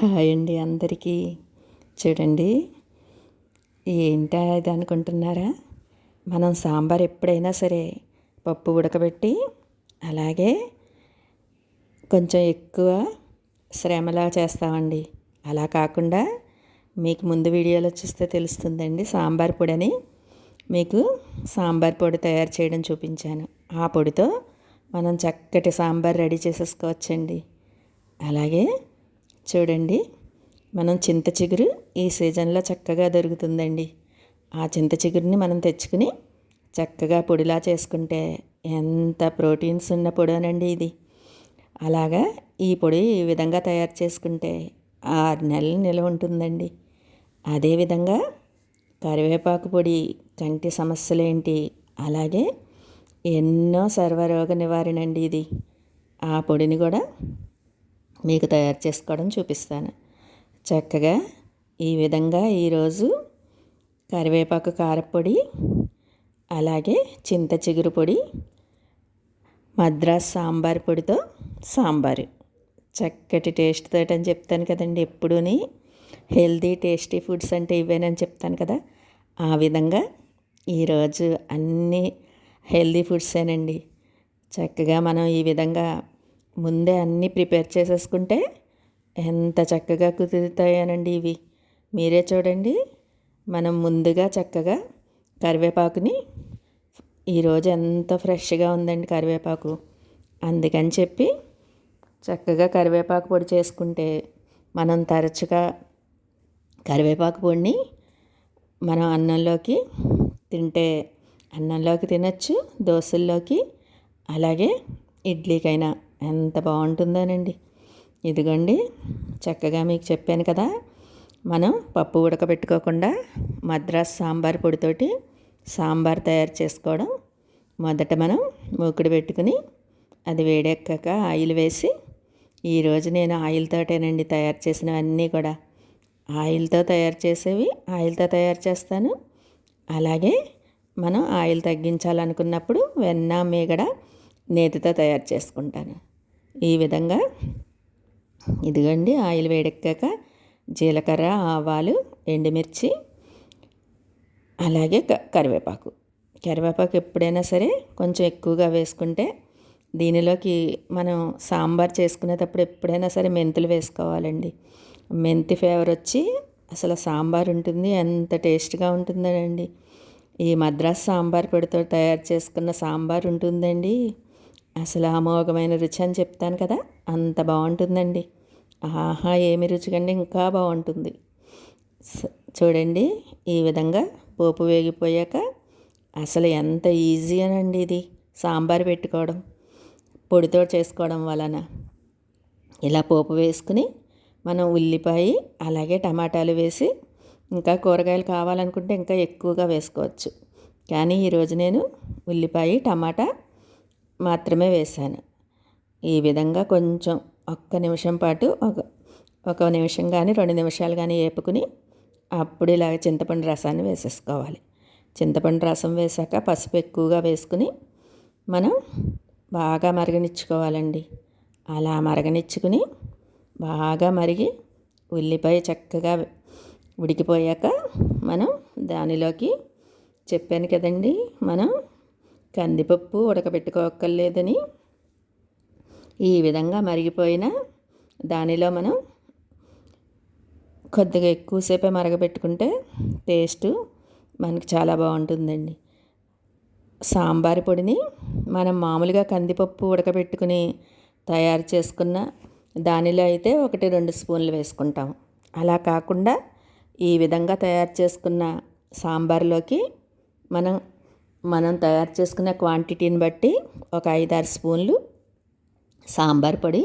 Hi అండి అందరికీ. చూడండి ఏంటా ఇది అనుకుంటున్నారా? మనం సాంబార్ ఎప్పుడైనా సరే పప్పు ఉడకబెట్టి అలాగే కొంచెం ఎక్కువ శ్రమలా చేస్తామండి. అలా కాకుండా మీకు ముందు వీడియోలో చూస్తే తెలుస్తుందండి సాంబార్ పొడిని. మీకు సాంబార్ పొడి తయారు చేయడం చూపించాను. ఆ పొడితో మనం చక్కటి సాంబార్ రెడీ చేసేసుకోవచ్చండి. అలాగే చూడండి. మనం చింత చిగురు ఈ సీజన్లో చక్కగా దొరుకుతుందండి. ఆ చింత చిగురిని మనం తెచ్చుకుని చక్కగా పొడిలా చేసుకుంటే ఎంత ప్రోటీన్స్ ఉన్న పొడోనండి ఇది. అలాగా ఈ పొడి ఈ విధంగా తయారు చేసుకుంటే ఆరు నెలలు నిల్వ ఉంటుందండి. అదేవిధంగా కరివేపాకు పొడి కంటి సమస్యలేంటి అలాగే ఎన్నో సర్వరోగ నివారణ అండి ఇది. ఆ పొడిని కూడా మీకు తయారు చేసుకోవడం చూపిస్తాను. చక్కగా ఈ విధంగా ఈరోజు కరివేపాకు కారపొడి అలాగే చింత చిగురు పొడి మద్రాస్ సాంబార్ పొడితో సాంబారు. చక్కటి టేస్ట్ తోటి అని చెప్తాను కదండి ఎప్పుడూని. హెల్దీ టేస్టీ ఫుడ్స్ అంటే ఇవేనని చెప్తాను కదా. ఆ విధంగా ఈరోజు అన్నీ హెల్దీ ఫుడ్సేనండి చక్కగా మనం ఈ విధంగా ముందే అన్నీ ప్రిపేర్ చేసేసుకుంటే ఎంత చక్కగా కుదురుతాయనండి ఇవి. మీరే చూడండి. మనం ముందుగా చక్కగా కరివేపాకుని ఈరోజు ఎంత ఫ్రెష్గా ఉందండి కరివేపాకు. అందుకని చెప్పి చక్కగా కరివేపాకు పొడి చేసుకుంటే మనం తరచుగా కరివేపాకు పొడిని మనం అన్నంలోకి తింటే అన్నంలోకి తినచ్చు దోశల్లోకి అలాగే ఇడ్లీకైనా. ఎంత బాగుంటుందోనండి. ఇదిగోండి చక్కగా మీకు చెప్పాను కదా. మనం పప్పు ఉడకబెట్టుకోకుండా మద్రాస్ సాంబార్ పొడితోటి సాంబార్ తయారు చేసుకోవడం. మొదట మనం మూకుడు పెట్టుకుని అది వేడెక్కాక ఆయిల్ వేసి ఈరోజు నేను ఆయిల్తోటేనండి తయారు చేసినవన్నీ కూడా. ఆయిల్తో తయారు చేసేవి ఆయిల్తో తయారు చేస్తాను. అలాగే మనం ఆయిల్ తగ్గించాలనుకున్నప్పుడు వెన్న మీగడ నేతితో తయారు చేసుకుంటాను. ఈ విధంగా ఇదిగోండి ఆయిల్ వేడెక్కాక జీలకర్ర ఆవాలు ఎండుమిర్చి అలాగే కరివేపాకు. కరివేపాకు ఎప్పుడైనా సరే కొంచెం ఎక్కువగా వేసుకుంటే దీనిలోకి మనం సాంబార్ చేసుకునేటప్పుడు ఎప్పుడైనా సరే మెంతులు వేసుకోవాలండి. మెంతి ఫ్లేవర్ వచ్చి అసలు సాంబార్ ఉంటుంది ఎంత టేస్ట్గా ఉంటుందండి. ఈ మద్రాస్ సాంబార్ పొడితో తయారు చేసుకున్న సాంబార్ ఉంటుందండి. అసలు అమోఘమైన రుచి అని చెప్తాను కదా అంత బాగుంటుందండి. ఆహా ఏమి రుచికండి ఇంకా బాగుంటుంది. చూడండి ఈ విధంగా పోపు వేగిపోయాక అసలు ఎంత ఈజీ అనండి ఇది సాంబార్ పెట్టుకోవడం పొడితో చేసుకోవడం వలన. ఇలా పోపు వేసుకుని మనం ఉల్లిపాయ అలాగే టమాటాలు వేసి ఇంకా కూరగాయలు కావాలనుకుంటే ఇంకా ఎక్కువగా వేసుకోవచ్చు. కానీ ఈరోజు నేను ఉల్లిపాయ టమాటా మాత్రమే వేశాను. ఈ విధంగా కొంచెం ఒక్క నిమిషం పాటు ఒక ఒక నిమిషం కానీ రెండు నిమిషాలు కానీ వేపుకుని అప్పుడు ఇలాగ చింతపండు రసాన్ని వేసేసుకోవాలి. చింతపండు రసం వేసాక పసుపు ఎక్కువగా వేసుకుని మనం బాగా మరగనిచ్చుకోవాలండి. అలా మరగనిచ్చుకుని బాగా మరిగి ఉల్లిపాయ చక్కగా ఉడికిపోయాక మనం దానిలోకి చెప్పాను కదండి మనం కందిపప్పు ఉడకబెట్టుకోక్కర్లేదని ఈ విధంగా మరిగిపోయిన దానిలో మనం కొద్దిగా ఎక్కువసేపే మరగబెట్టుకుంటే టేస్ట్ మనకి చాలా బాగుంటుందండి. సాంబార్ పొడిని మనం మామూలుగా కందిపప్పు ఉడకబెట్టుకుని తయారు చేసుకున్న దానిలో అయితే ఒకటి రెండు స్పూన్లు వేసుకుంటాం. అలా కాకుండా ఈ విధంగా తయారు చేసుకున్న సాంబార్లోకి మనం మనం తయారు చేసుకున్న క్వాంటిటీని బట్టి ఒక ఐదారు స్పూన్లు సాంబార్ పొడి.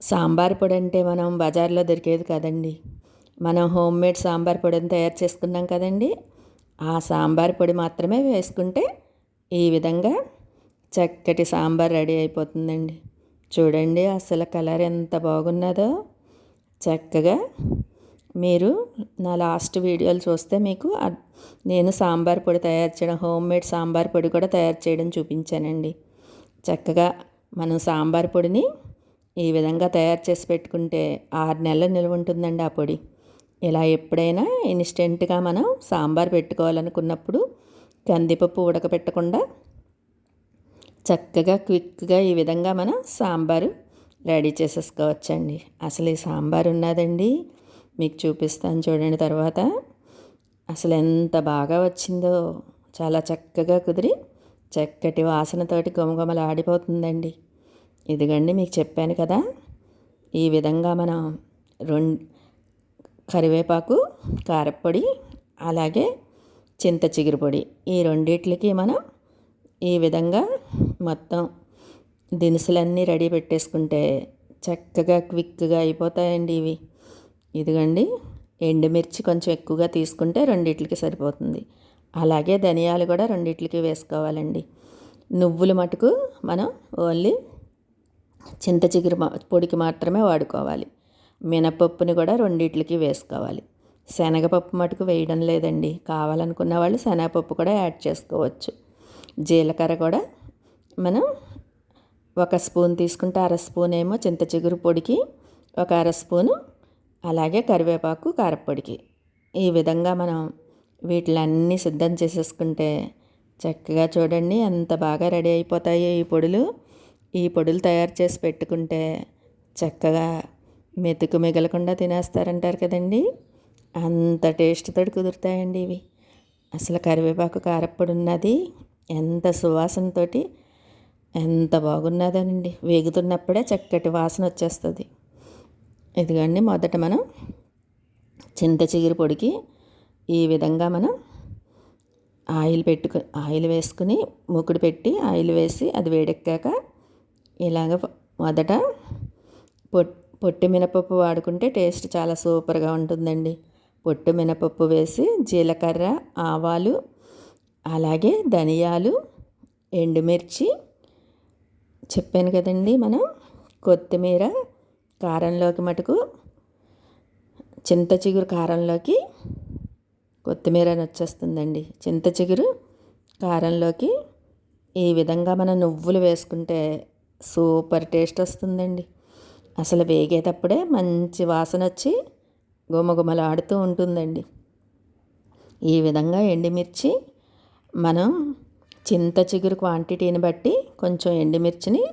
సాంబార్ పొడి అంటే మనం బజార్లో దొరికేది కదండి. మనం హోమ్ మేడ్ సాంబార్ పొడిని తయారు చేసుకున్నాం కదండి. ఆ సాంబార్ పొడి మాత్రమే వేసుకుంటే ఈ విధంగా చక్కటి సాంబార్ రెడీ అయిపోతుందండి. చూడండి అసలు కలర్ ఎంత బాగున్నదో. చక్కగా మీరు నా లాస్ట్ వీడియోలు చూస్తే మీకు నేను సాంబార్ పొడి తయారు చేయడం హోమ్ మేడ్ సాంబార్ పొడి కూడా తయారు చేయడం చూపించానండి. చక్కగా మనం సాంబార్ పొడిని ఈ విధంగా తయారు చేసి పెట్టుకుంటే ఆరు నెలలు నిల్వ ఉంటుందండి ఆ పొడి. ఇలా ఎప్పుడైనా ఇన్స్టెంట్గా మనం సాంబార్ పెట్టుకోవాలనుకున్నప్పుడు కందిపప్పు ఉడకపెట్టకుండా చక్కగా క్విక్గా ఈ విధంగా మనం సాంబారు రెడీ చేసేసుకోవచ్చండి. అసలు ఈ సాంబార్ ఉన్నదండి. మీకు చూపిస్తాను చూడండి తర్వాత. అసలు ఎంత బాగా వచ్చిందో. చాలా చక్కగా కుదిరి. చక్కటి వాసనతోటి గుమగుమలు ఆడిపోతుందండి. ఇదిగండి మీకు చెప్పాను కదా. ఈ విధంగా మనం రెండు కరివేపాకు కారపొడి అలాగే చింత చిగురు పొడి ఈ రెండిట్లకి మనం ఈ విధంగా మొత్తం దినుసులన్నీ రెడీ పెట్టేసుకుంటే చక్కగా క్విక్గా అయిపోతాయండి ఇవి. ఇదిగండి ఎండుమిర్చి కొంచెం ఎక్కువగా తీసుకుంటే రెండిట్లకి సరిపోతుంది. అలాగే ధనియాలు కూడా రెండిట్లకి వేసుకోవాలండి. నువ్వులు మటుకు మనం ఓన్లీ చింత చిగురు పొడికి మాత్రమే వాడుకోవాలి. మినపప్పుని కూడా రెండిట్లకి వేసుకోవాలి. శనగపప్పు మటుకు వేయడం లేదండి. కావాలనుకున్న వాళ్ళు శనగపప్పు కూడా యాడ్ చేసుకోవచ్చు. జీలకర్ర కూడా మనం ఒక స్పూన్ తీసుకుంటే అర స్పూన్ ఏమో చింత చిగురు పొడికి ఒక అర స్పూను అలాగే కరివేపాకు కారప్పొడికి. ఈ విధంగా మనం వీటిలన్నీ సిద్ధం చేసేసుకుంటే చక్కగా చూడండి ఎంత బాగా రెడీ అయిపోతాయో ఈ పొడులు. ఈ పొడులు తయారు చేసి పెట్టుకుంటే చక్కగా మెతుకు మిగలకుండా తినేస్తారంటారు కదండి. అంత టేస్ట్తో కుదురుతాయండి ఇవి. అసలు కరివేపాకు కారప్పొడి ఉన్నది ఎంత సువాసనతో ఎంత బాగున్నదనండి. వేగుతున్నప్పుడే చక్కటి వాసన వచ్చేస్తుంది. ఇదిగండి మొదట మనం చింత చిగురు పొడికి ఈ విధంగా మనం ఆయిల్ పెట్టుకు ఆయిల్ వేసుకుని మూకుడు పెట్టి ఆయిల్ వేసి అది వేడెక్కాక ఇలాగ మొదట పొట్ పొట్టి మినపప్పు వాడుకుంటే టేస్ట్ చాలా సూపర్గా ఉంటుందండి. పొట్టు మినపప్పు వేసి జీలకర్ర ఆవాలు అలాగే ధనియాలు ఎండుమిర్చి చెప్పాను కదండి మనం కొత్తిమీర కారంలోకి మటుకు చింత చిగురు కారంలోకి కొత్తిమీర వచ్చేస్తుందండి. చింత చిగురు కారంలోకి ఈ విధంగా మనం నువ్వులు వేసుకుంటే సూపర్ టేస్ట్ వస్తుందండి. అసలు వేగేటప్పుడే మంచి వాసన వచ్చి గుమగుమలాడుతూ ఉంటుందండి. ఈ విధంగా ఎండుమిర్చి మనం చింత చిగురు క్వాంటిటీని బట్టి కొంచెం ఎండుమిర్చిని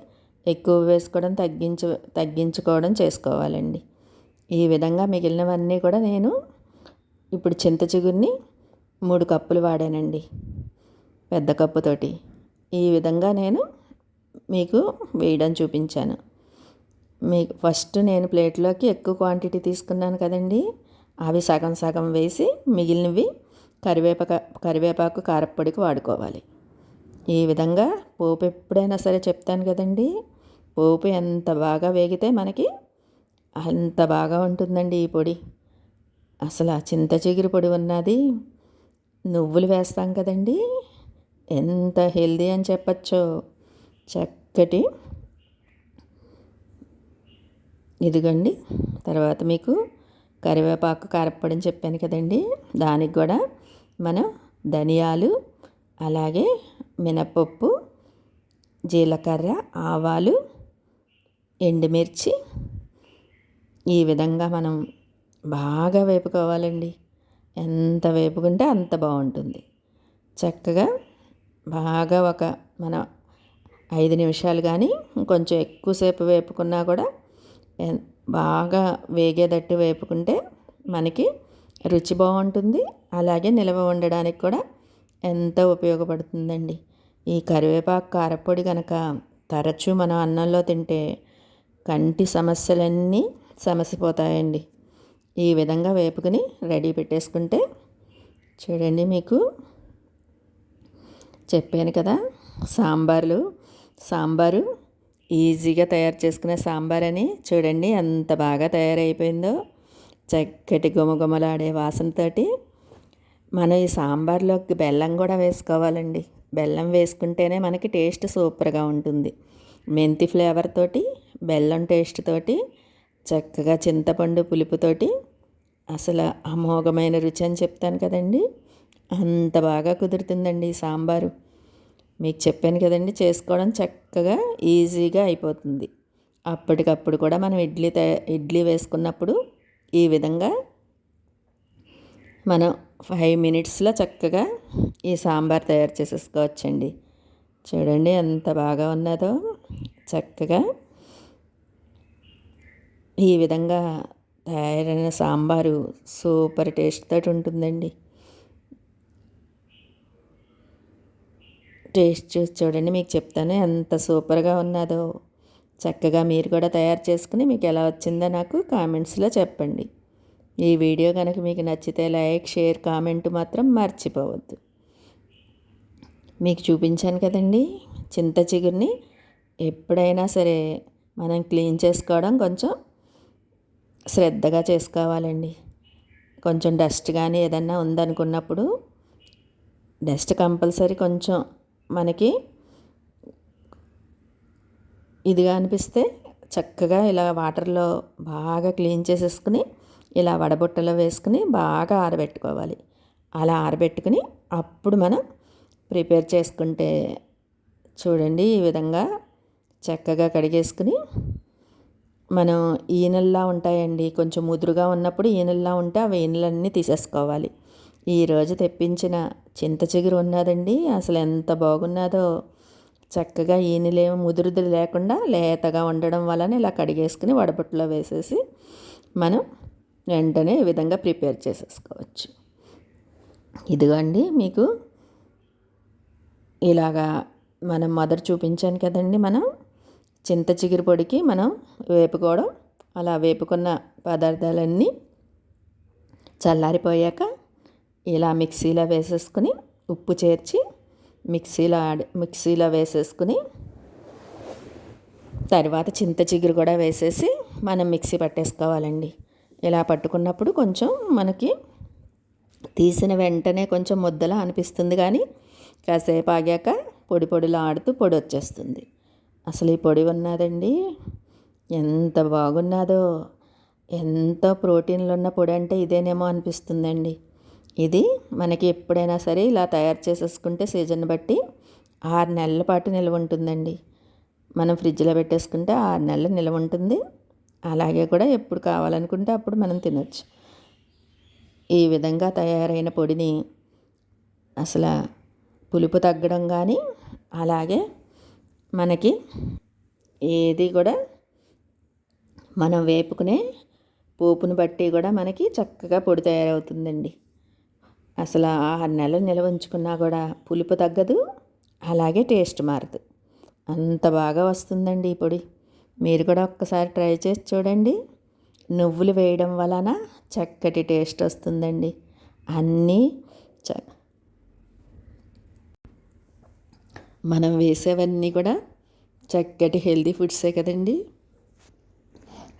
ఎక్కువ వేసుకోవడం తగ్గించు తగ్గించుకోవడం చేసుకోవాలండి. ఈ విధంగా మిగిలినవన్నీ కూడా నేను ఇప్పుడు చింత చిగురిని మూడు కప్పులు వాడానండి పెద్ద కప్పుతోటి ఈ విధంగా నేను మీకు వేయడం చూపించాను. మీకు ఫస్ట్ నేను ప్లేట్లోకి ఎక్కువ క్వాంటిటీ తీసుకున్నాను కదండి అవి సగం సగం వేసి మిగిలినవి కరివేపాక కరివేపాకు కారప్పొడికి వాడుకోవాలి. ఈ విధంగా పోపు ఎప్పుడైనా సరే చెప్తాను కదండి పోపు ఎంత బాగా వేగితే మనకి అంత బాగా ఉంటుందండి ఈ పొడి. అసలు ఆ చింత చిగురు పొడి ఉన్నది నువ్వులు వేస్తాం కదండి. ఎంత హెల్దీ అని చెప్పచ్చో. చక్కటి ఇదిగండి. తర్వాత మీకు కరివేపాకు కారప్పొడి అని చెప్పాను కదండి. దానికి కూడా మనం ధనియాలు అలాగే మినపప్పు జీలకర్ర ఆవాలు ఎండుమిర్చి ఈ విధంగా మనం బాగా వేపుకోవాలండి. ఎంత వేపుకుంటే అంత బాగుంటుంది. చక్కగా బాగా ఒక మన ఐదు నిమిషాలు కానీ కొంచెం ఎక్కువసేపు వేపుకున్నా కూడా బాగా వేగేటట్టు వేపుకుంటే మనకి రుచి బాగుంటుంది. అలాగే నిల్వ ఉండడానికి కూడా ఎంతో ఉపయోగపడుతుందండి. ఈ కరివేపాకు కారపొడి కనుక తరచూ మనం అన్నంలో తింటే కంటి సమస్యలన్నీ సమసిపోతాయండి. ఈ విధంగా వేపుకుని రెడీ పెట్టేసుకుంటే చూడండి మీకు చెప్పాను కదా సాంబార్లు సాంబారు ఈజీగా తయారు చేసుకునే సాంబార్ అని చూడండి ఎంత బాగా తయారైపోయిందో. చక్కటి గుమగుమలాడే వాసనతోటి మనం ఈ సాంబార్లోకి బెల్లం కూడా వేసుకోవాలండి. బెల్లం వేసుకుంటేనే మనకి టేస్ట్ సూపర్గా ఉంటుంది. మెంతి ఫ్లేవర్ తోటి బెల్లం టేస్ట్ తోటి చక్కగా చింతపండు పులుపుతోటి అసలు అమోఘమైన రుచి అని చెప్తాను కదండి. అంత బాగా కుదురుతుందండి ఈ సాంబారు. మీకు చెప్పాను కదండి చేసుకోవడం చక్కగా ఈజీగా అయిపోతుంది. అప్పటికప్పుడు కూడా మనం ఇడ్లీ తయ ఇడ్లీ వేసుకున్నప్పుడు ఈ విధంగా మనం ఫైవ్ మినిట్స్లో చక్కగా ఈ సాంబార్ తయారు చేసేసుకోవచ్చండి. చూడండి ఎంత బాగా ఉన్నదో. చక్కగా ఈ విధంగా తయారైన సాంబారు సూపర్ టేస్ట్ తోటి ఉంటుందండి. టేస్ట్ చూసి చూడండి మీకు చెప్తాను ఎంత సూపర్గా ఉన్నదో. చక్కగా మీరు కూడా తయారు చేసుకుని మీకు ఎలా వచ్చిందో నాకు కామెంట్స్లో చెప్పండి. ఈ వీడియో కనుక మీకు నచ్చితే లైక్ షేర్ కామెంట్ మాత్రం మర్చిపోవద్దు. మీకు చూపించాను కదండి చింత చిగురిని ఎప్పుడైనా సరే మనం క్లీన్ చేసుకోవడం కొంచెం శ్రద్ధగా చేసుకోవాలండి. కొంచెం డస్ట్ కానీ ఏదన్నా ఉందనుకున్నప్పుడు డస్ట్ కంపల్సరీ కొంచెం మనకి ఇదిగా అనిపిస్తే చక్కగా ఇలా వాటర్లో బాగా క్లీన్ చేసేసుకుని ఇలా వడబుట్టలో వేసుకుని బాగా ఆరబెట్టుకోవాలి. అలా ఆరబెట్టుకుని అప్పుడు మనం ప్రిపేర్ చేసుకుంటే చూడండి ఈ విధంగా చక్కగా కడిగేసుకుని మనం ఈనెల్లా ఉంటాయండి. కొంచెం ముదురుగా ఉన్నప్పుడు ఈనెల్లా ఉంటే అవి ఈనెలన్నీ తీసేసుకోవాలి. ఈరోజు తెప్పించిన చింత చిగురు ఉన్నదండి. అసలు ఎంత బాగున్నదో. చక్కగా ఈనెలేమో ముదురుది లేకుండా లేతగా ఉండడం వలన ఇలా కడిగేసుకుని వడబుట్టలో వేసేసి మనం వెంటనే ఈ విధంగా ప్రిపేర్ చేసేసుకోవచ్చు. ఇదిగోండి మీకు ఇలాగా మనం మదర్ చూపించాను కదండి మనం. చింత చిగురు పొడికి మనం వేపుకోవడం. అలా వేపుకున్న పదార్థాలన్నీ చల్లారిపోయాక ఇలా మిక్సీలో వేసేసుకుని ఉప్పు చేర్చి మిక్సీలో మిక్సీలో వేసేసుకుని తర్వాత చింత చిగురు కూడా వేసేసి మనం మిక్సీ పట్టేసుకోవాలండి. ఇలా పట్టుకున్నప్పుడు కొంచెం మనకి తీసిన వెంటనే కొంచెం ముద్దలా అనిపిస్తుంది కానీ కాసేపు ఆగాక పొడి పొడిలో ఆడుతూ పొడి వచ్చేస్తుంది. అసలు ఈ పొడి ఉన్నదండి? ఎంత బాగున్నదో. ఎంతో ప్రోటీన్లు ఉన్న పొడి అంటే ఇదేనేమో అనిపిస్తుందండి. ఇది మనకి ఎప్పుడైనా సరే ఇలా తయారు చేసేసుకుంటే సీజన్ బట్టి ఆరు నెలల పాటు నిల్వ ఉంటుందండి. మనం ఫ్రిడ్జ్లో పెట్టేసుకుంటే ఆరు నెలలు నిల్వ ఉంటుంది. అలాగే కూడా ఎప్పుడు కావాలనుకుంటే అప్పుడు మనం తినొచ్చు. ఈ విధంగా తయారైన పొడిని అసలు పులుపు తగ్గడం కానీ అలాగే మనకి ఏది కూడా మనం వేపుకునే పోపును బట్టి కూడా మనకి చక్కగా పొడి తయారవుతుందండి. అసలు ఆరు నెలలు నిల్వ ఉంచుకున్నా కూడా పులుపు తగ్గదు అలాగే టేస్ట్ మారదు. అంత బాగా వస్తుందండి ఈ పొడి. మీరు కూడా ఒక్కసారి ట్రై చేసి చూడండి. నువ్వులు వేయడం వలన చక్కటి టేస్ట్ వస్తుందండి. అన్నీ చక్క మనం వేసేవన్నీ కూడా చక్కటి హెల్తీ ఫుడ్సే కదండి.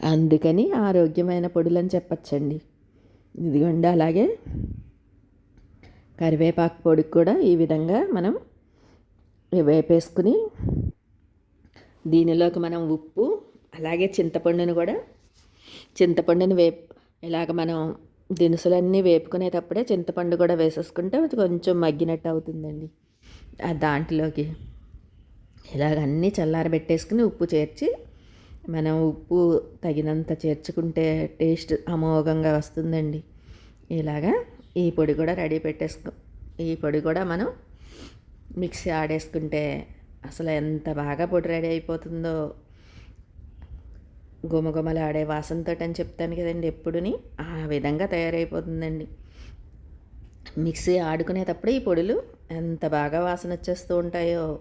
అందుకని ఆరోగ్యమైన పొడులని చెప్పచ్చండి. ఇదిగోండి అలాగే కరివేపాకు పొడికి కూడా ఈ విధంగా మనం వేపేసుకుని దీనిలోకి మనం ఉప్పు అలాగే చింతపండును కూడా చింతపండుని వేపు ఇలాగ మనం దినుసులన్నీ వేపుకునేటప్పుడే చింతపండు కూడా వేసేసుకుంటే కొంచెం మగ్గినట్టు అవుతుందండి. దాంట్లోకి ఇలాగ అన్నీ చల్లారబెట్టేసుకుని ఉప్పు చేర్చి మనం ఉప్పు తగినంత చేర్చుకుంటే టేస్ట్ అమోఘంగా వస్తుందండి. ఇలాగా ఈ పొడి కూడా రెడీ పెట్టేసుకో ఈ పొడి కూడా మనం మిక్సీ ఆడేసుకుంటే అసలు ఎంత బాగా పొడి రెడీ అయిపోతుందో. గుమగుమలాడే వాసనతో అని చెప్తాను కదండి ఎప్పుడుని ఆ విధంగా తయారైపోతుందండి. మిక్సీ ఆడుకునేటప్పుడు ఈ పొడులు ఎంత బాగా వాసన వచ్చేస్తూ ఉంటాయో.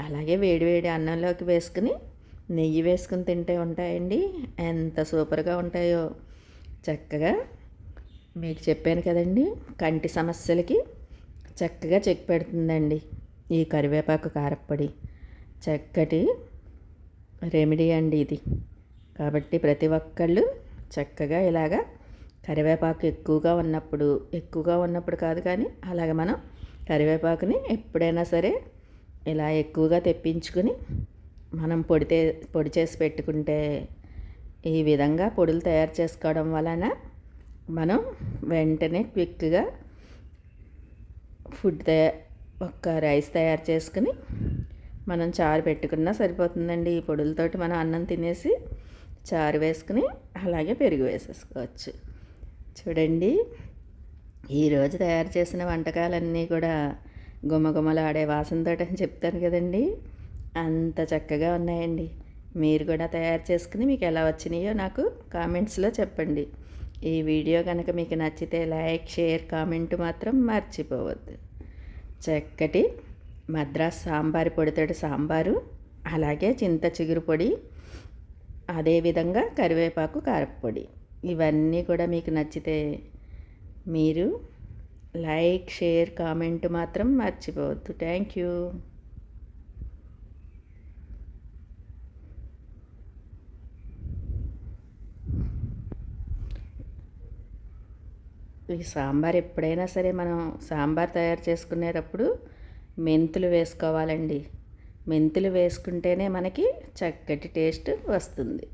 అలాగే వేడివేడి అన్నంలోకి వేసుకుని నెయ్యి వేసుకుని తింటే ఉంటాయండి. ఎంత సూపర్గా ఉంటాయో. చక్కగా మీకు చెప్పాను కదండి కంటి సమస్యలకి చక్కగా చెక్ పెడుతుందండి ఈ కరివేపాకు కారప్పొడి. చక్కటి రెమెడీ అండి ఇది. కాబట్టి ప్రతి ఒక్కళ్ళు చక్కగా ఇలాగా కరివేపాకు ఎక్కువగా ఉన్నప్పుడు ఎక్కువగా ఉన్నప్పుడు కాదు కానీ అలాగ మనం కరివేపాకుని ఎప్పుడైనా సరే ఇలా ఎక్కువగా తెప్పించుకుని మనం పొడితే పొడి చేసి పెట్టుకుంటే ఈ విధంగా పొడులు తయారు చేసుకోవడం వలన మనం వెంటనే క్విక్గా ఫుడ్ తయారు ఒక్క రైస్ తయారు చేసుకుని మనం చారు పెట్టుకున్నా సరిపోతుందండి. ఈ పొడులతోటి మనం అన్నం తినేసి చారు వేసుకుని అలాగే పెరుగు వేసేసుకోవచ్చు. చూడండి. ఈరోజు తయారు చేసిన వంటకాలన్నీ కూడా గుమగుమలాడే వాసనతో అని చెప్తాను కదండి. అంత చక్కగా ఉన్నాయండి. మీరు కూడా తయారు చేసుకుని మీకు ఎలా వచ్చినాయో నాకు కామెంట్స్లో చెప్పండి. ఈ వీడియో కనుక మీకు నచ్చితే లైక్ షేర్ కామెంట్ మాత్రం మర్చిపోవద్దు. చక్కటి మద్రాస్ సాంబారు పొడితోటి సాంబారు అలాగే చింత చిగురు పొడి అదేవిధంగా కరివేపాకు కారపొడి. ఇవన్నీ కూడా మీకు నచ్చితే మీరు లైక్ షేర్ కామెంట్ మాత్రం మర్చిపోవద్దు. థ్యాంక్ యూ ఈ సాంబార్ ఎప్పుడైనా సరే మనం సాంబార్ తయారు చేసుకునేటప్పుడు మెంతులు వేసుకోవాలండి. మెంతులు వేసుకుంటేనే మనకి చక్కటి టేస్ట్ వస్తుంది.